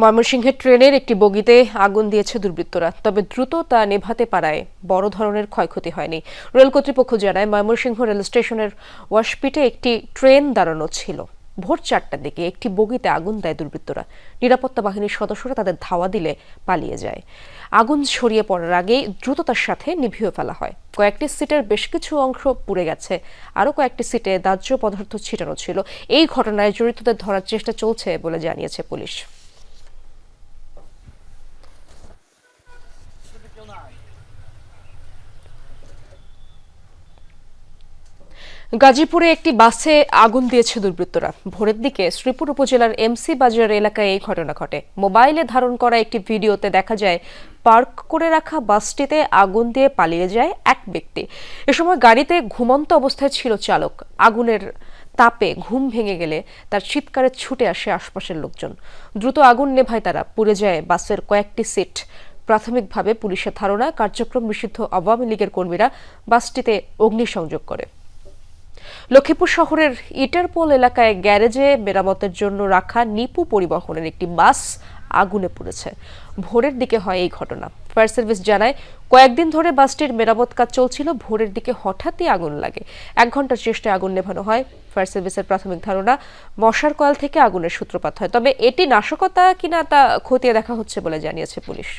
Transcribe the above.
ময়মনসিংহের ট্রেনের একটি বগিতে আগুন দিয়েছে দুর্বৃত্তরা, তবে দ্রুত তা নেভাতে পারায় বড় ধরনের ক্ষয়ক্ষতি হয়নি। রেল কর্তৃপক্ষ জানায়, ময়মনসিংহ রেল স্টেশনের ওয়াশপিটে একটি ট্রেন দাঁড়ানো ছিল। ভোর চারটার দিকে একটি বগিতে আগুন দেয় দুর্বৃত্তরা। নিরাপত্তা বাহিনীর সদস্যরা তাদের ধাওয়া দিলে পালিয়ে যায়। আগুন ছড়িয়ে পড়ার আগেই দ্রুততার সাথে নিভিয়ে ফেলা হয়। কয়েকটি সিটের বেশ কিছু অংশ পুড়ে গেছে। আরও কয়েকটি সিটে দাহ্য পদার্থ ছিটানো ছিল। এই ঘটনায় জড়িতদের ধরার চেষ্টা চলছে বলে জানিয়েছে পুলিশ। গাজীপুরে একটি বাসে আগুন দিয়েছে দুর্বৃত্তরা। ভোরের দিকে শ্রীপুর উপজেলার এমসি বাজার এলাকায় এই ঘটনা ঘটে। মোবাইলে ধারণ করা একটি ভিডিওতে দেখা যায়, পার্ক করে রাখা বাসটিতে আগুন দিয়ে পালিয়ে যায় এক ব্যক্তি। এ সময় গাড়িতে ঘুমন্ত অবস্থায় ছিল চালক। আগুনের তাপে ঘুম ভেঙে গেলে তার চিৎকারে ছুটে আসে আশপাশের লোকজন। দ্রুত আগুন নেভায় তারা। পুড়ে যায় বাসের কয়েকটি সিট। প্রাথমিকভাবে পুলিশের ধারণা, কার্যক্রম নিষিদ্ধ আওয়ামী লীগের কর্মীরা বাসটিতে অগ্নিসংযোগ করে। লক্ষ্মীপুর শহরের ইটারপোল এলাকায় গ্যারেজে মেরামতের জন্য রাখা নিপু পরিবহনের একটি বাস আগুনে পুড়েছে। ভোরের দিকে হয় এই ঘটনা। ফায়ার সার্ভিস জানায়, কয়েকদিন ধরে বাসটির মেরামত কাজ চলছিল, ভোরের দিকে হঠাৎই আগুন লাগে। এক ঘণ্টার চেষ্টায় আগুন নেভানো হয়। ফায়ার সার্ভিসের প্রাথমিক ধারণা, মশার কয়েল থেকে আগুনের সূত্রপাত হয়। তবে এটি নাশকতা কিনা তা খতিয়ে দেখা হচ্ছে বলে জানিয়েছে পুলিশ।